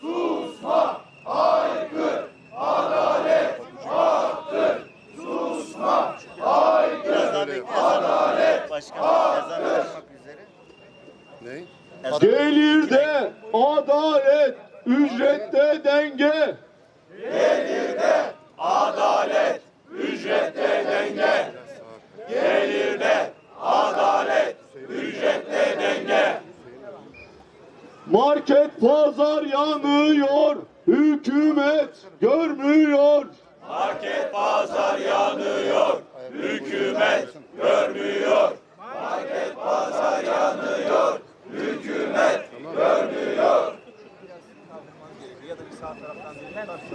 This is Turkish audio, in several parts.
Susma, haykır, adalet haktır. Biraz daha bekle ezan. Başkanım ezan okunmak üzere. Ne? Ezan- Gelirde adalet, ücrette denge. Market pazar yanıyor, hükümet görmüyor.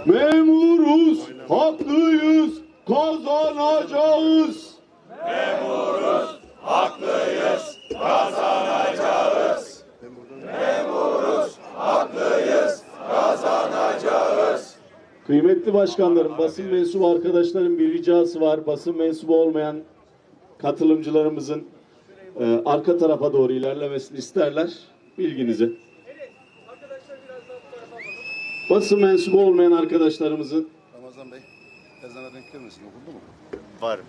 Memuruz, haklıyız, kazanacağız. Kıymetli başkanlarım, basın mensubu arkadaşların bir ricası var. Basın mensubu olmayan katılımcılarımızın e, arka tarafa doğru ilerlemesini isterler. Bilginize. Basın mensubu olmayan arkadaşlarımızın Ramazan Bey, ezana denk gelmesin. Okundu mu? Var.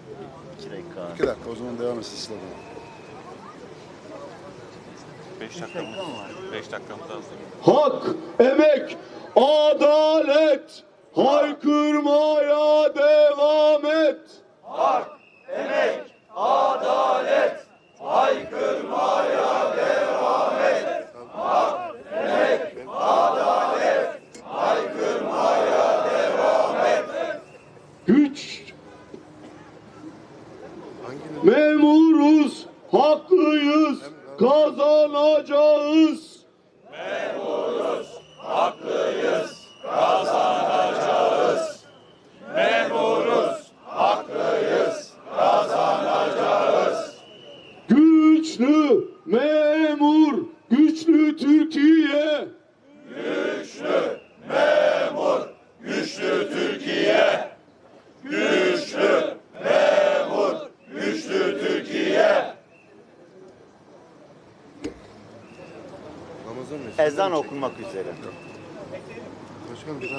İki dakika. İki dakika, o zaman devam etsin sizlerden. 5 dakikamız var. 5 dakikamız az. hak, emek, adalet haykırmaya devam et. Güç Memuruz, haklıyız, kazanacağız. Güçlü memur, güçlü Türkiye. Ramazan Bey. Ezan okunmak üzere.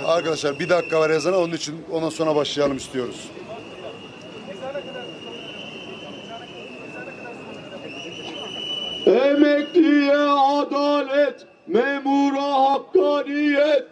Arkadaşlar bir dakika var ezana, onun için ondan sonra başlayalım istiyoruz. Emekliye adalet, memura hakkaniyet.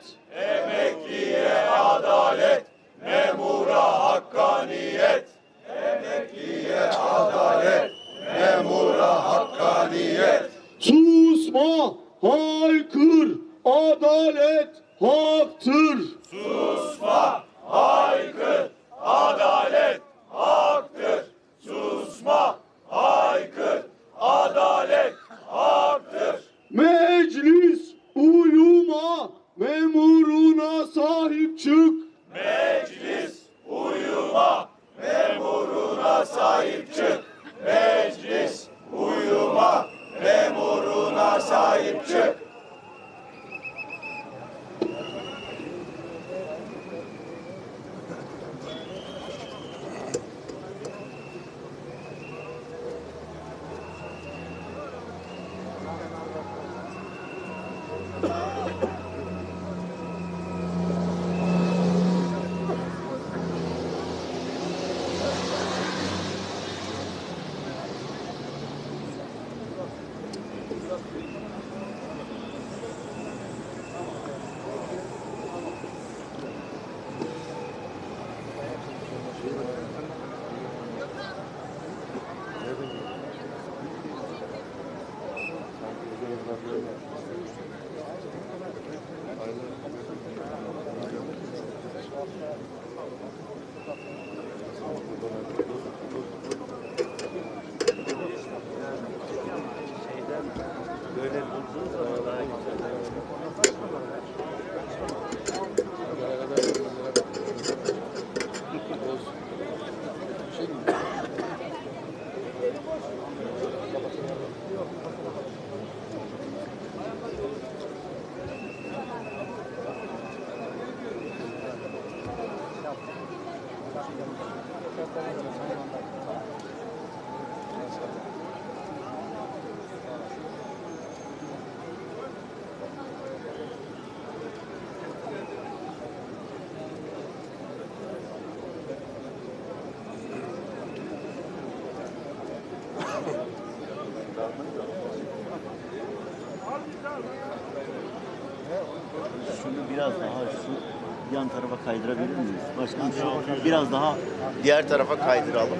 Yan tarafa kaydırabilir miyiz? Başkanım şu biraz daha diğer tarafa kaydıralım.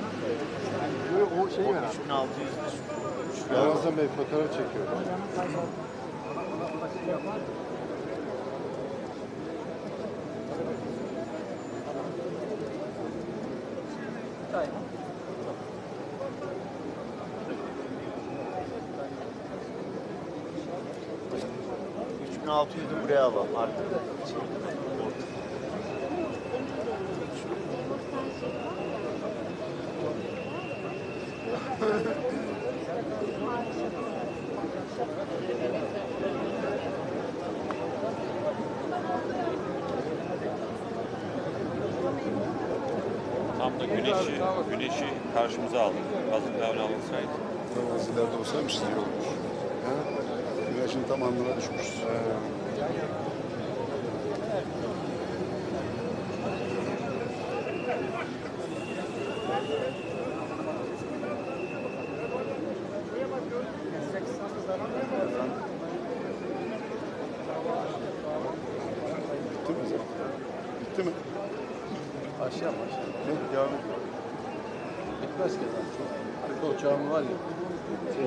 O şey abi. 3600 Ramazan Bey fotoğraf çekiyor. Altı yüzü buraya alalım artık. Tam da güneşi, güneşi karşımıza aldık. Kazık öyle alınsaydı. Biraz ileride olsaymış iyi olmuş. Güneşin tam alnına düşmüşüz. Bitti Aşağı aşağı? Yok devam et. Bitmez ki zaten. Arka uçağım var ya. Şey,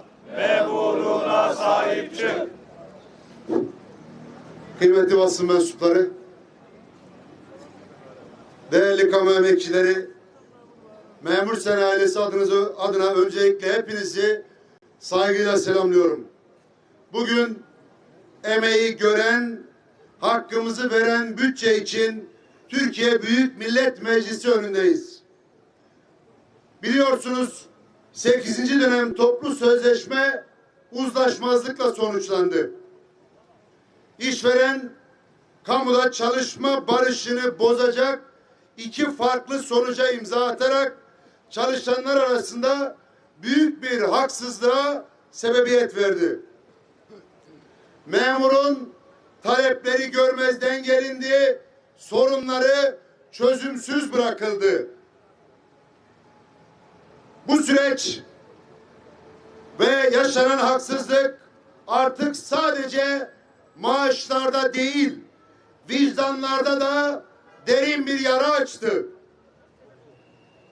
Kıymetli basın mensupları, değerli kamu emekçileri, memur sen ailesi adınızı, adına öncelikle hepinizi saygıyla selamlıyorum. Bugün emeği gören, hakkımızı veren bütçe için Türkiye Büyük Millet Meclisi önündeyiz. Biliyorsunuz 8. dönem toplu sözleşme uzlaşmazlıkla sonuçlandı. İşveren kamuda çalışma barışını bozacak iki farklı sonuca imza atarak çalışanlar arasında büyük bir haksızlığa sebebiyet verdi. Memurun talepleri görmezden gelindi, sorunları çözümsüz bırakıldı. Bu süreç ve yaşanan haksızlık artık sadece maaşlarda değil, vicdanlarda da derin bir yara açtı.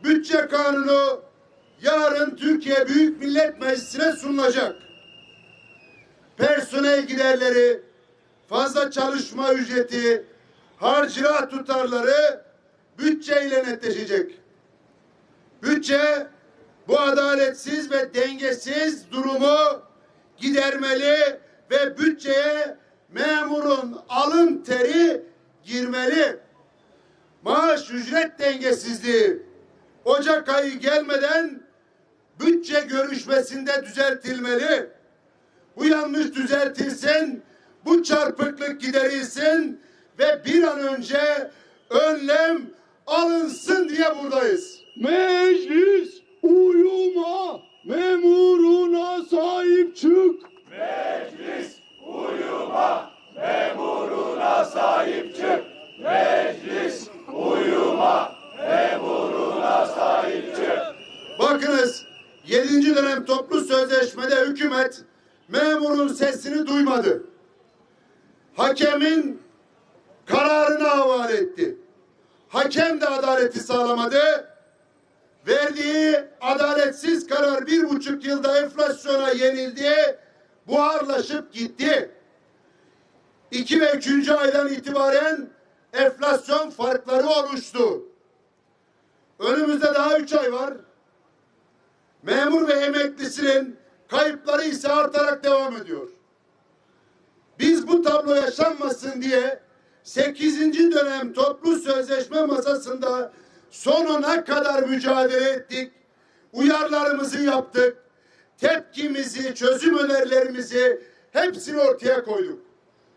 Bütçe kanunu yarın Türkiye Büyük Millet Meclisi'ne sunulacak. Personel giderleri, fazla çalışma ücreti, harcırah tutarları bütçeyle netleşecek. Bütçe bu adaletsiz ve dengesiz durumu gidermeli ve bütçeye memurun alın teri girmeli. Maaş ücret dengesizliği Ocak ayı gelmeden bütçe görüşmesinde düzeltilmeli. Bu yanlış düzeltilsin, bu çarpıklık giderilsin ve bir an önce önlem alınsın diye buradayız. Meclis uyuma, memuruna sahip çık. Bakınız 7. dönem toplu sözleşmede hükümet memurun sesini duymadı. Hakemin kararını havale etti. Hakem de adaleti sağlamadı. Buharlaşıp gitti. İki ve üçüncü aydan itibaren enflasyon farkları oluştu. Önümüzde daha üç ay var. Memur ve emeklisinin kayıpları ise artarak devam ediyor. Biz bu tablo yaşanmasın diye 8. dönem toplu sözleşme masasında sonuna kadar mücadele ettik. Uyarlarımızı yaptık. Tepkimizi, çözüm önerilerimizi hepsini ortaya koyduk.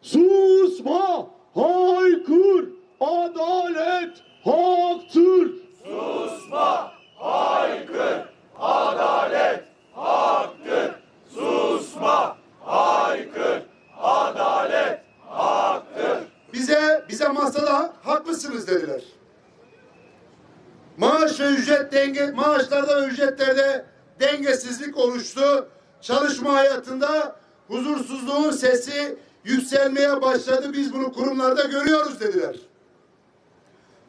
Susma, haykır, adalet haktır. bize bize masada haklısınız dediler. Maaş ve ücret denge maaşlarda ve ücretlerde dengesizlik oluştu. Çalışma hayatında huzursuzluğun sesi yükselmeye başladı. Biz bunu kurumlarda görüyoruz dediler.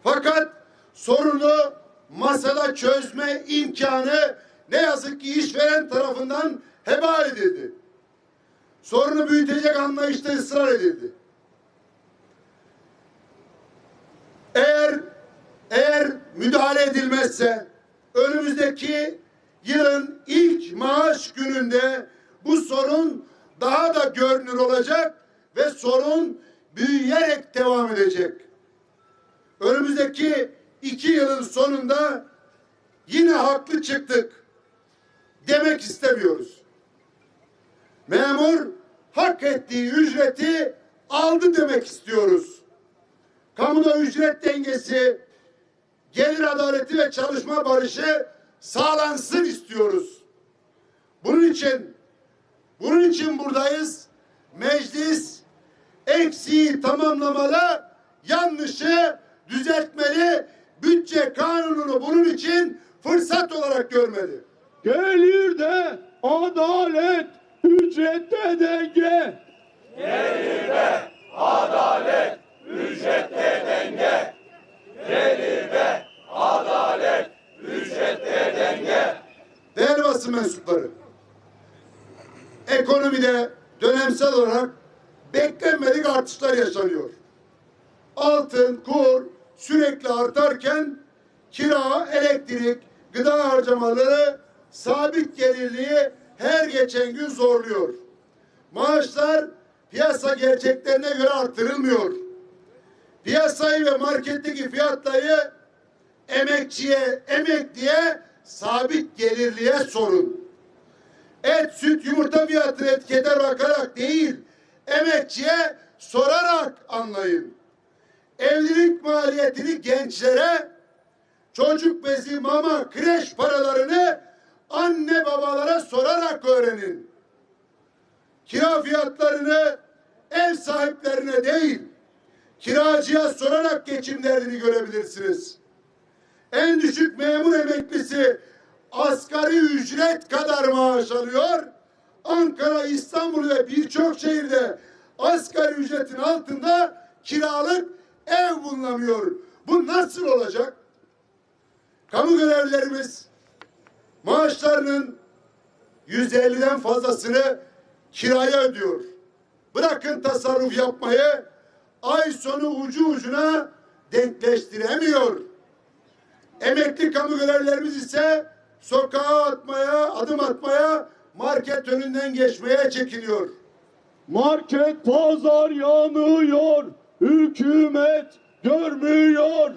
Fakat sorunu masada çözme imkanı ne yazık ki işveren tarafından heba edildi. Sorunu büyütecek anlayışta ısrar edildi. Eğer eğer müdahale edilmezse önümüzdeki yılın ilk maaş gününde bu sorun daha da görünür olacak ve sorun büyüyerek devam edecek. Önümüzdeki iki yılın sonunda yine haklı çıktık demek istemiyoruz. Memur hak ettiği ücreti aldı demek istiyoruz kamuda ücret dengesi, gelir adaleti ve çalışma barışı sağlansın istiyoruz. Bunun için bunun için buradayız. Meclis eksiği tamamlamalı, yanlışı düzeltmeli, bütçe kanununu bunun için fırsat olarak görmeli. Gelirde adalet, ücrette denge. Değerli basın mensupları, ekonomide dönemsel olarak beklenmedik artışlar yaşanıyor. Altın, kur sürekli artarken kira, elektrik, gıda harcamaları sabit gelirliği her geçen gün zorluyor. Maaşlar piyasa gerçeklerine göre artırılmıyor. Piyasayı ve marketteki fiyatları emekçiye, emekliye sabit gelirliğe sorun. Et, süt, yumurta fiyatını etikete bakarak değil, emekçiye sorarak anlayın. Evlilik maliyetini gençlere, çocuk bezi, mama, kreş paralarını anne babalara sorarak öğrenin. Kira fiyatlarını ev sahiplerine değil, kiracıya sorarak geçim derdini görebilirsiniz. En düşük memur emeklisi asgari ücret kadar maaş alıyor. Ankara, İstanbul ve birçok şehirde asgari ücretin altında kiralık ev bulunamıyor. Bu nasıl olacak? Kamu görevlilerimiz maaşlarının yüzde elliden fazlasını kiraya ödüyor. Bırakın tasarruf yapmayı ay sonu ucu ucuna denkleştiremiyor. Emekli kamu görevlilerimiz ise sokağa atmaya, adım atmaya, market önünden geçmeye çekiniyor. Market pazar yanıyor. Hükümet görmüyor.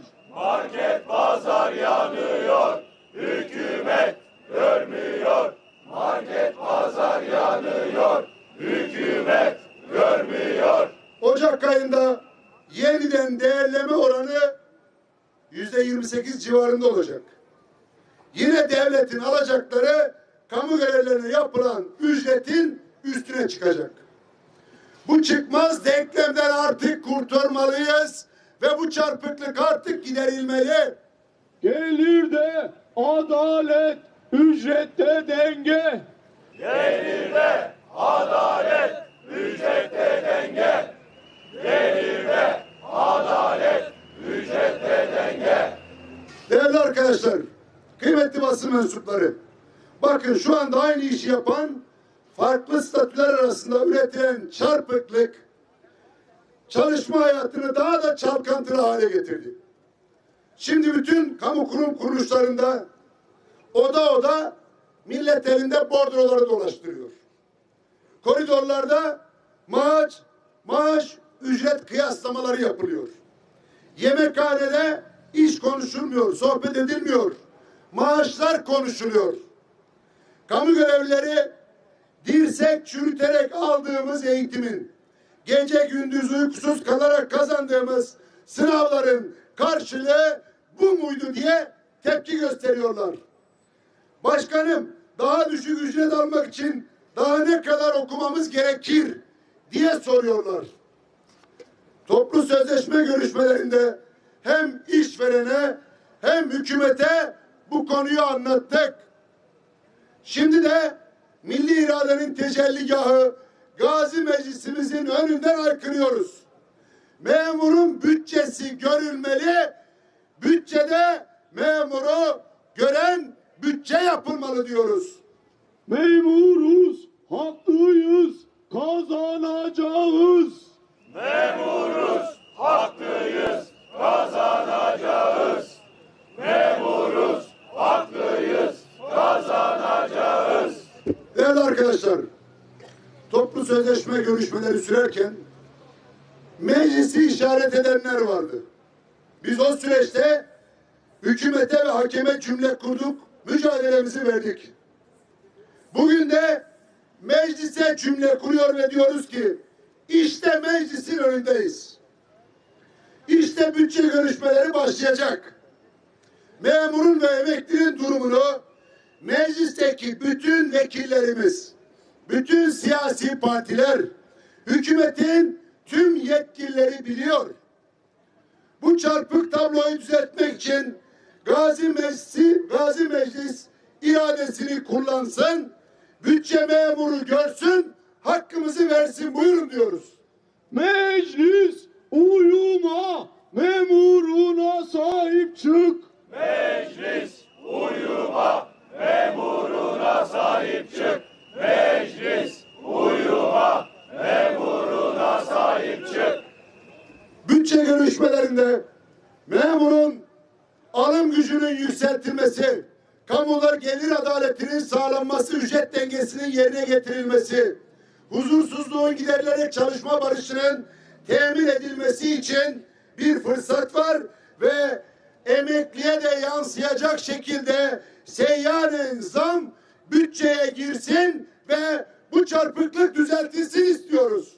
Ocak ayında yeniden değerleme oranı yüzde 28 civarında olacak. Yine devletin alacakları kamu görevlerine yapılan ücretin üstüne çıkacak. Bu çıkmaz denklemden artık kurtulmalıyız ve bu çarpıklık artık giderilmeli. Gelirde adalet, ücrette denge. Değerli arkadaşlar, kıymetli basın mensupları, bakın şu anda aynı işi yapan farklı statüler arasında üretilen çarpıklık çalışma hayatını daha da çalkantılı hale getirdi. Şimdi bütün kamu kurum kuruluşlarında oda oda millet elinde bordroları dolaştırıyor. Koridorlarda maaş, maaş, ücret kıyaslamaları yapılıyor. Yemekhanede iş konuşulmuyor, sohbet edilmiyor. Maaşlar konuşuluyor. Kamu görevlileri dirsek çürüterek aldığımız eğitimin, gece gündüz uykusuz kalarak kazandığımız sınavların karşılığı bu muydu diye tepki gösteriyorlar. Başkanım daha düşük ücret almak için daha ne kadar okumamız gerekir diye soruyorlar. Toplu sözleşme görüşmelerinde hem işverene hem hükümete bu konuyu anlattık. Şimdi de milli iradenin tecelligahı Gazi Meclisimizin önünden aykırıyoruz. Memurun bütçesi görülmeli, bütçede memuru gören bütçe yapılmalı diyoruz. Memuruz, haklıyız, kazanacağız. Arkadaşlar, toplu sözleşme görüşmeleri sürerken meclisi işaret edenler vardı. Biz o süreçte hükümete ve hakeme cümle kurduk, mücadelemizi verdik. Bugün de meclise cümle kuruyor ve diyoruz ki işte meclisin önündeyiz. İşte bütçe görüşmeleri başlayacak. Memurun ve emeklinin durumunu meclisteki bütün vekillerimiz, bütün siyasi partiler, hükümetin tüm yetkilileri biliyor. Bu çarpık tabloyu düzeltmek için Gazi Meclisi, Gazi Meclis iradesini kullansın, bütçe memuru görsün, hakkımızı versin buyurun diyoruz. Meclis uyuma, memuruna sahip çık. Bütçe görüşmelerinde memurun alım gücünün yükseltilmesi, kamular gelir adaletinin sağlanması, ücret dengesinin yerine getirilmesi, huzursuzluğun giderilerek çalışma barışının temin edilmesi için bir fırsat var ve emekliye de yansıyacak şekilde seyyanen zam bütçeye girsin ve bu çarpıklık düzeltilsin istiyoruz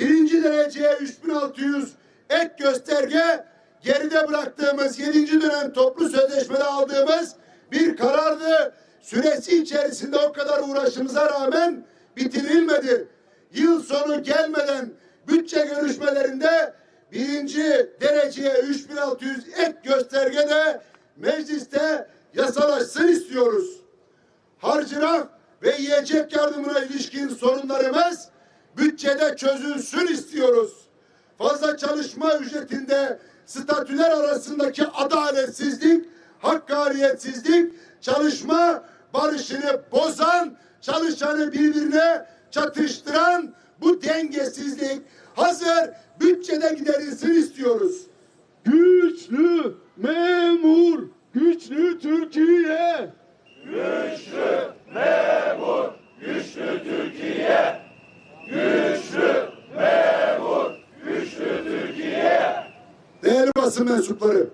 birinci dereceye 3600 ek gösterge geride bıraktığımız 7. dönem toplu sözleşmede aldığımız bir karardı. Süresi içerisinde o kadar uğraşımıza rağmen bitirilmedi. Yıl sonu gelmeden bütçe görüşmelerinde birinci dereceye 3600 ek gösterge de mecliste yasalaşsın istiyoruz harcırah ve yiyecek yardımına ilişkin sorunlarımız bütçede çözülsün istiyoruz. Fazla çalışma ücretinde statüler arasındaki adaletsizlik, hakkaniyetsizlik, çalışma barışını bozan, çalışanı birbirine çatıştıran bu dengesizlik hazır bütçede giderilsin istiyoruz. Güçlü memur, güçlü Türkiye. Güçlü memur, güçlü Türkiye. Güçlü memur, güçlü Türkiye. Değerli basın mensupları,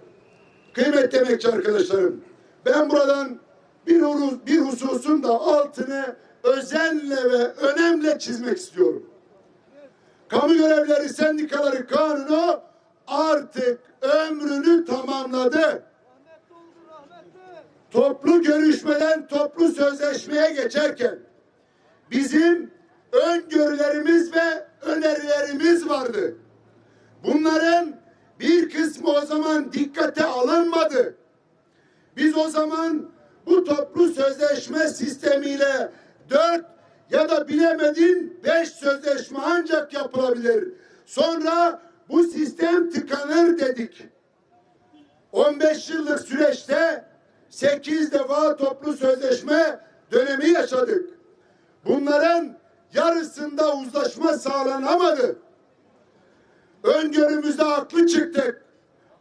kıymetli emekçi arkadaşlarım, ben buradan bir, huruz, bir hususun da altını özenle ve önemle çizmek istiyorum. Kamu görevleri sendikaları kanunu artık ömrünü tamamladı. Toplu görüşmeden toplu sözleşmeye geçerken bizim öngörülerimiz ve önerilerimiz vardı. Bunların bir kısmı o zaman dikkate alınmadı. Biz o zaman bu toplu sözleşme sistemiyle dört ya da bilemedin beş sözleşme ancak yapılabilir. Sonra bu sistem tıkanır dedik. 15 yıllık süreçte 8 defa toplu sözleşme dönemi yaşadık. Bunların yarısında uzlaşma sağlanamadı. Öngörümüzde haklı çıktık.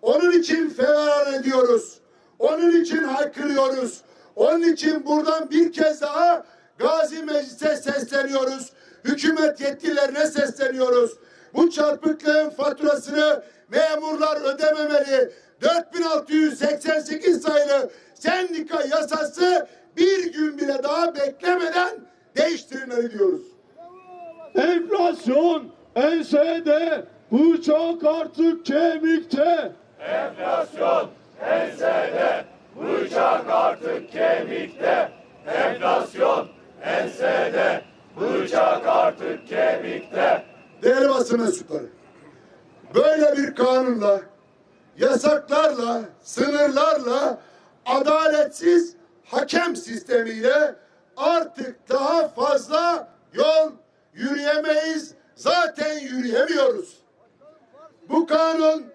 Onun için feveran ediyoruz. Onun için haykırıyoruz. Onun için buradan bir kez daha Gazi Meclis'e sesleniyoruz. Hükümet yetkililerine sesleniyoruz. Bu çarpıklığın faturasını memurlar ödememeli. 4688 sayılı sendika yasası bir gün bile daha beklemeden değiştirilmeli diyoruz. Enflasyon ensede, bıçak artık kemikte. Değerli basın mensupları, böyle bir kanunla, yasaklarla, sınırlarla, adaletsiz hakem sistemiyle artık daha fazla yol yürüyemeyiz. Zaten yürüyemiyoruz. Bu kanun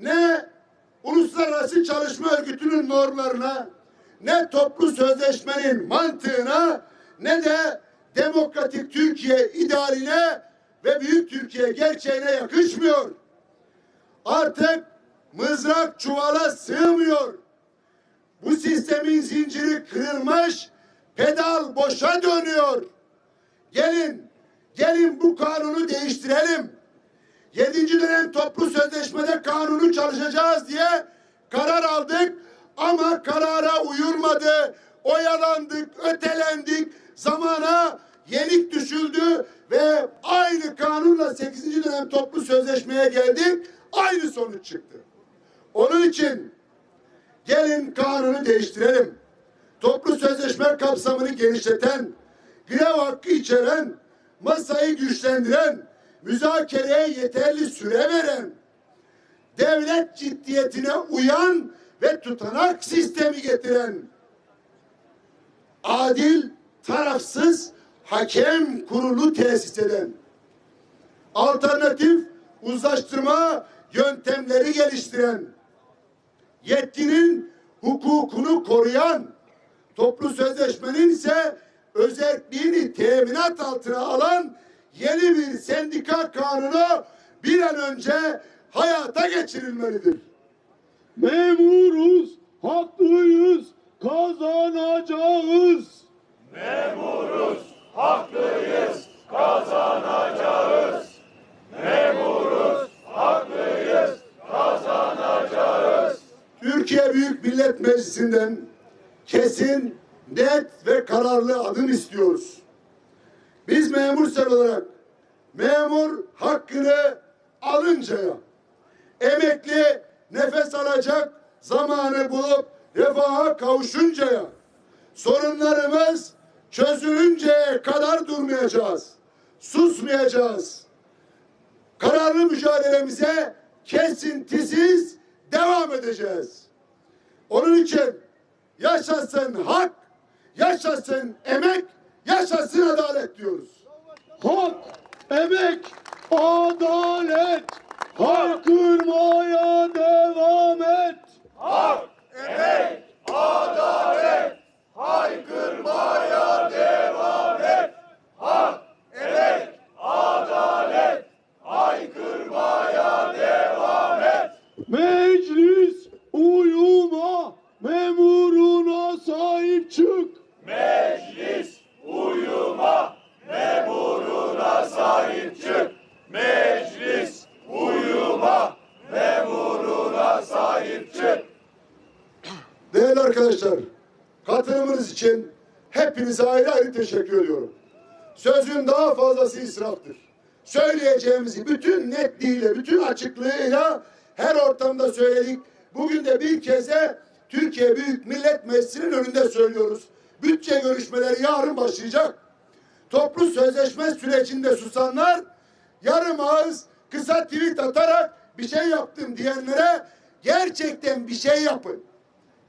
ne Uluslararası Çalışma Örgütü'nün normlarına, ne toplu sözleşmenin mantığına, ne de demokratik Türkiye idealine ve büyük Türkiye gerçeğine yakışmıyor. Artık mızrak çuvala sığmıyor. Bu sistemin zinciri kırılmış, pedal boşa dönüyor. Gelin, gelin bu kanunu değiştirelim. Yedinci dönem toplu sözleşmede kanunu çalışacağız diye karar aldık ama karara uyulmadı. Oyalandık, ötelendik, zamana yenik düşüldü ve aynı kanunla 8. dönem toplu sözleşmeye geldik. Aynı sonuç çıktı. Onun için gelin kanunu değiştirelim. Toplu sözleşme kapsamını genişleten, grev hakkı içeren, masayı güçlendiren, müzakereye yeterli süre veren, devlet ciddiyetine uyan ve tutanak sistemi getiren, adil, tarafsız hakem kurulu tesis eden, alternatif uzlaştırma yöntemleri geliştiren, yetkinin hukukunu koruyan, toplu sözleşmenin ise özelliğini teminat altına alan yeni bir sendika kanunu bir an önce hayata geçirilmelidir. Memuruz, haklıyız, kazanacağız. Türkiye Meclisi'nden kesin, net ve kararlı adım istiyoruz. Biz memurlar olarak memur hakkını alıncaya, emekli nefes alacak zamanı bulup refaha kavuşuncaya, sorunlarımız çözülünceye kadar durmayacağız. Susmayacağız. Kararlı mücadelemize kesintisiz devam edeceğiz. Onun için yaşasın hak, yaşasın emek, yaşasın adalet diyoruz. Hak, emek, adalet. Haykırmaya devam et. Meclis uyuma, memuruna sahip çık. Arkadaşlar katılımınız için hepinize ayrı ayrı teşekkür ediyorum. Sözün daha fazlası israftır. Söyleyeceğimizi bütün netliğiyle, bütün açıklığıyla her ortamda söyledik. Bugün de bir kez de Türkiye Büyük Millet Meclisi'nin önünde söylüyoruz. Bütçe görüşmeleri yarın başlayacak. Toplu sözleşme sürecinde susanlar yarım ağız kısa tweet atarak bir şey yaptım diyenlere gerçekten bir şey yapın.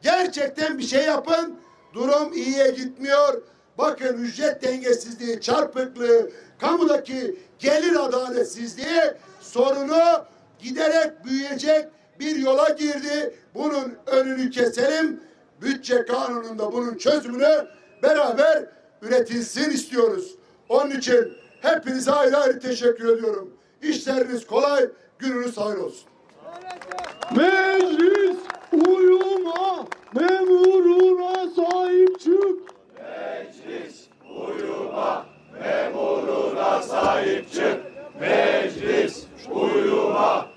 Gerçekten bir şey yapın. Durum iyiye gitmiyor. Bakın ücret dengesizliği, çarpıklığı, kamudaki gelir adaletsizliği sorunu giderek büyüyecek bir yola girdi. Bunun önünü keselim. Bütçe kanununda bunun çözümünü beraber üretilsin istiyoruz. Onun için hepinize ayrı ayrı teşekkür ediyorum. İşleriniz kolay, gününüz hayır olsun. Meclis uyuma, memuruna sahip çık. Meclis uyuma, memuruna sahip çık. Meclis uyuma,